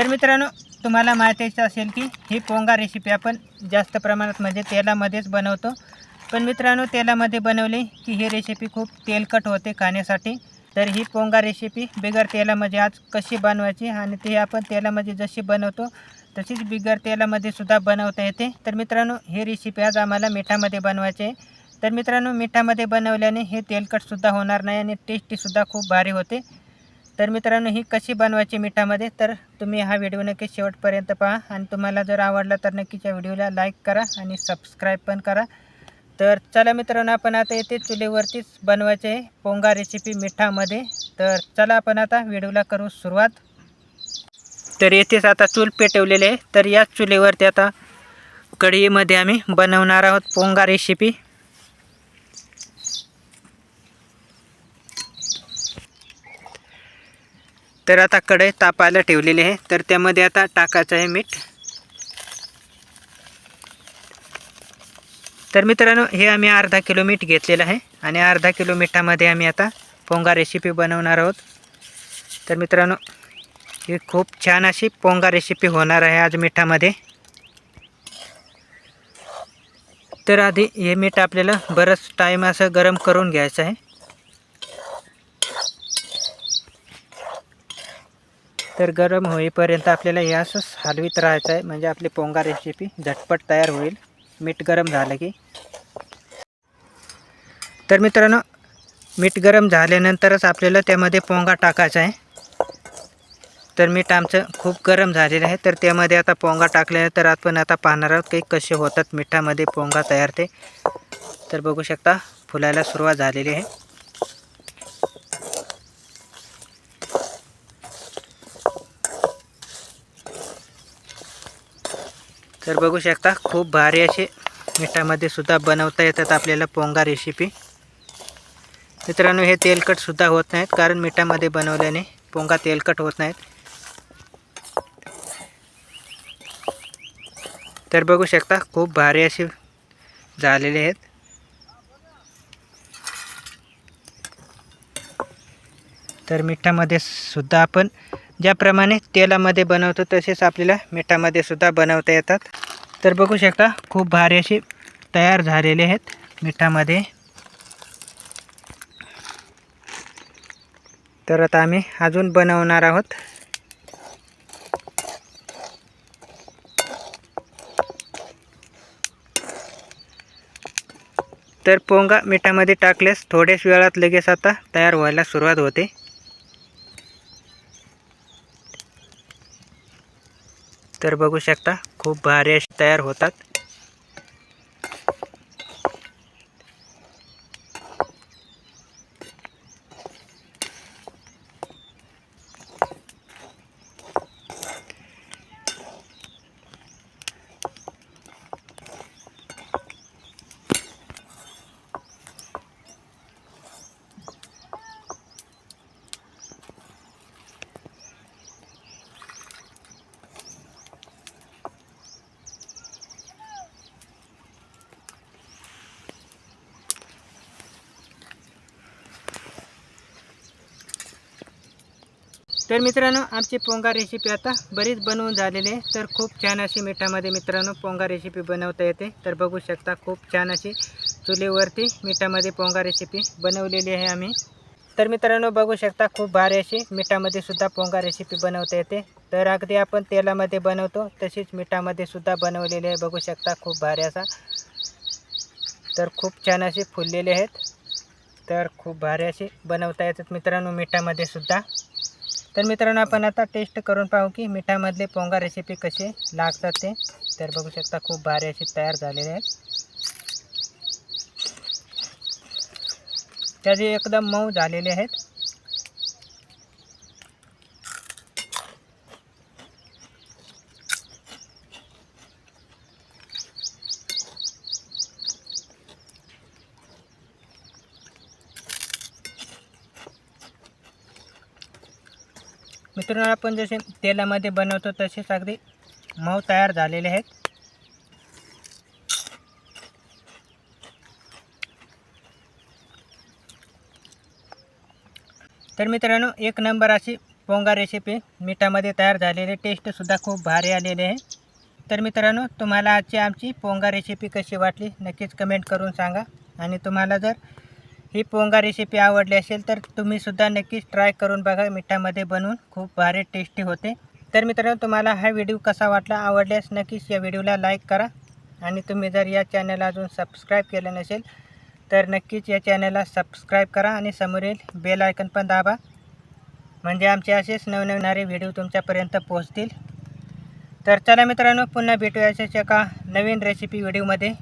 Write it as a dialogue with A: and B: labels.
A: तर मित्रांनो तुम्हाला माहितीच असेल की ही पोंगा रेसिपी आपण जास्त प्रमाणात म्हणजे तेलामध्येच बनवतो. पण मित्रांनो तेलामध्ये बनवली की ही रेसिपी खूप तेलकट होते खाण्यासाठी. तर ही पोंगा रेसिपी बिगर तेलामध्ये आज कशी बनवायची आणि ती आपण तेलामध्ये जशी बनवतो तशीच बिगर तेलामध्ये सुद्धा बनवता येते. तर मित्रांनो ही रेसिपी आज आम्हाला मिठामध्ये बनवायची आहे. तर मित्रांनो मिठामध्ये बनवल्याने हे तेलकटसुद्धा होणार नाही आणि टेस्टीसुद्धा खूप भारी होते. तर मित्रांनो ही कशी बनवायची मिठामध्ये? तर तुम्ही हा व्हिडिओ नक्की शेवटपर्यंत पहा. आणि तुम्हाला जर आवडला तर नक्कीच या व्हिडिओला लाईक करा आणि सबस्क्राईब पण करा. तर चला मित्रांनो आपण आता येथे चुलीवरतीच बनवायचे पोंगा रेसिपी मिठामध्ये. तर चला आपण आता व्हिडिओला करू सुरुवात. तर येथेच आता चूल पेटवलेले आहे. तर याच चुलीवरती आता कढईमध्ये आम्ही बनवणार आहोत पोंगा रेसिपी तर आता कढई तापायला ठेवलेली आहे. तर त्यामध्ये आता टाकायचं आहे मीठ. तर मित्रांनो हे आम्ही अर्धा किलो मीठ घेतलेलं आहे आणि अर्धा किलो मिठामध्ये आम्ही आता पोंगा रेसिपी बनवणार आहोत. तर मित्रांनो ही खूप छान अशी पोंगा रेसिपी होणार आहे आज मिठामध्ये. तर आधी हे मीठ आपल्याला बरंच टाईम असं गरम करून घ्यायचं आहे. तर गरम होईपर्यंत आपल्याला हे असंच हलवीत राहायचं आहे म्हणजे आपली पोंगा रेसिपी झटपट तयार होईल. मीठ गरम झालं की. तर मित्रांनो मीठ गरम झाल्यानंतरच आपल्याला त्यामध्ये पोंगा टाकायचा आहे. तर मीठ आमचं खूप गरम झालेलं आहे. तर त्यामध्ये आता पोंगा टाकल्यानंतर आपण आता पाहणार आहोत की कसे होतात मिठामध्ये पोंगा तयार ते. तर बघू शकता फुलायला सुरुवात झालेली आहे. तर बघू शकता खूप भारी असे मिठामध्ये सुद्धा बनवता येतात आपल्याला पोंगा रेसिपी मित्रांनो हे तेलकटसुद्धा होत नाहीत कारण मिठामध्ये बनवल्याने पोंगा तेलकट होत नाहीत. तर बघू शकता खूप भारी असे झालेले आहेत. तर मिठामध्ये सुद्धा आपण ज्याप्रमाणे तेलामध्ये बनवतो तसेच आपल्याला मिठामध्ये सुद्धा बनवता येतात. तर बघू शकता खूप भारी असे तयार झालेले आहेत मिठामध्ये. तर आता आम्ही अजून बनवणार आहोत. तर पोंगा मिठामध्ये टाकल्यास थोड्याच वेळात लगेच आता तयार व्हायला सुरुवात होते. तर बघू शकता खूप भारी असे तयार होतात. तर मित्रांनो आमची पोंगा रेसिपी आता बरीच बनवून झालेली आहे. तर खूप छान अशी मिठामध्ये मित्रांनो पोंगा रेसिपी बनवता येते. तर बघू शकता खूप छान अशी चुलीवरती मिठामध्ये पोंगा रेसिपी बनवलेली आहे आम्ही. तर मित्रांनो बघू शकता खूप भारी अशी मिठामध्ये सुद्धा पोंगा रेसिपी बनवता येते. तर अगदी आपण तेलामध्ये बनवतो तशीच मिठामध्ये सुद्धा बनवलेली आहे. बघू शकता खूप भारी असा. तर खूप छान असे फुललेले आहेत. तर खूप भारी असे बनवता येतात मित्रांनो मिठामध्ये सुद्धा. तर मित्रांनो आपण आता टेस्ट करून पाहू की मिठामधले पोंगा रेसिपी कसे लागतात ते. तर बघू शकता खूप भारी असे तयार झालेले आहेत. त्याचे एकदम मऊ झालेले आहेत. मित्रांनो आपण जसे तेलामध्ये बनवतो तसेच अगदी मऊ तयार झालेले आहेत. तर मित्रांनो एक नंबर अशी पोंगा रेसिपी मिठामध्ये तयार झालेली. टेस्टसुद्धा खूप भारी आलेले आहे. तर मित्रांनो तुम्हाला आजची आमची पोंगा रेसिपी कशी वाटली नक्कीच कमेंट करून सांगा. आणि तुम्हाला जर ही पोंगा रेसिपी आवडली असेल तर तुम्हीसुद्धा नक्कीच ट्राय करून बघा. मिठामध्ये बनवून खूप भारी टेस्टी होते. तर मित्रांनो तुम्हाला हा व्हिडिओ कसा वाटला आवडल्यास नक्कीच या व्हिडिओला लाईक करा. आणि तुम्ही जर या चॅनलला अजून सबस्क्राईब केलं नसेल तर नक्कीच या चॅनलला सबस्क्राईब करा आणि समोरील बेल आयकन पण दाबा. म्हणजे आमचे असेच नवनवणारे व्हिडिओ तुमच्यापर्यंत पोहोचतील. तर चला मित्रांनो पुन्हा भेटूया अशाच एका नवीन रेसिपी व्हिडिओमध्ये